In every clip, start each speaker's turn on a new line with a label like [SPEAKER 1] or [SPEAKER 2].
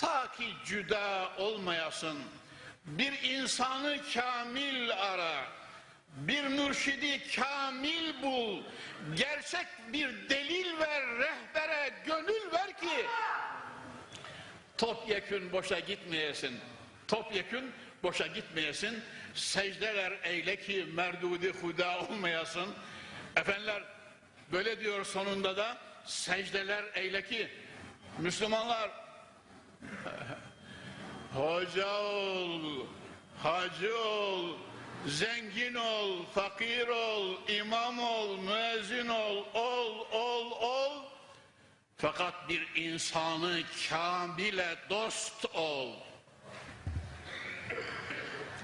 [SPEAKER 1] Ta ki cüda olmayasın. Bir insanı kamil ara. Bir mürşidi kamil bul. Gerçek bir delil ver, rehbere gönül ver ki topyekün boşa gitmeyesin. Topyekün boşa gitmeyesin. Secdeler eyle ki merdudi huda olmayasın. Efendiler böyle diyor sonunda da secdeler eyle ki Müslümanlar hoca ol, hacı ol, zengin ol, fakir ol, imam ol, müezzin ol, ol, ol, ol. Fakat bir insanı kamile dost ol.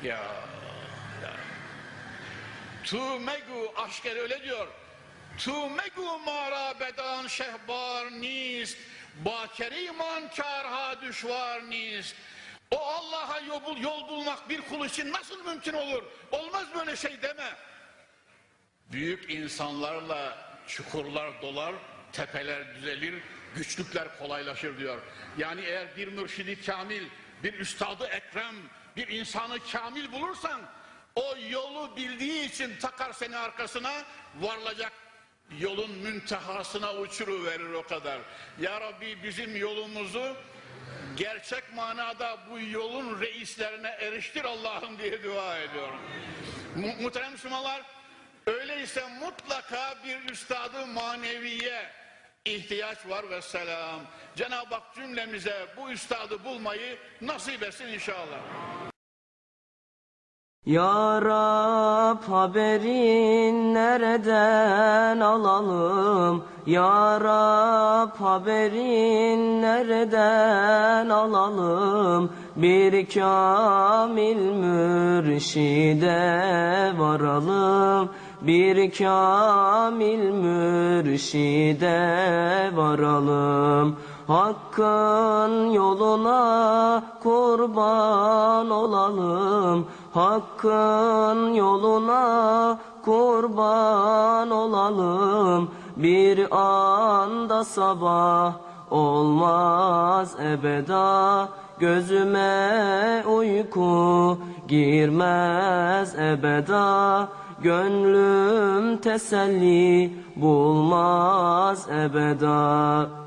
[SPEAKER 1] Ya, ya. Tu megu aşker öyle diyor. Tu megu mara bedan şehbar nist. Ba keriman karha düşvar nist. O Allah'a yol, yol bulmak bir kul için nasıl mümkün olur? Olmaz böyle şey deme. Büyük insanlarla çukurlar dolar, tepeler düzelir, güçlükler kolaylaşır diyor. Yani eğer bir mürşidi kamil, bir üstadı ekrem, bir insanı kamil bulursan o yolu bildiği için takar seni arkasına varılacak yolun müntehasına uçuruverir o kadar. Ya Rabbi bizim yolumuzu gerçek manada bu yolun reislerine eriştir Allah'ım diye dua ediyorum. Mu muhterem Müslümanlar öyleyse mutlaka bir üstadı maneviye ihtiyaç var ve selam. Cenab-ı Hak cümlemize bu üstadı bulmayı nasip etsin inşallah.
[SPEAKER 2] Ya Rab haberin nereden alalım? Ya Rab haberin nereden alalım? Bir kamil mürşide varalım. Bir kamil mürşide varalım. Hakkın yoluna kurban olalım. Hakkın yoluna kurban olalım. Bir anda sabah olmaz ebeda. Gözüme uyku girmez ebeda. Gönlüm teselli bulmaz ebeda.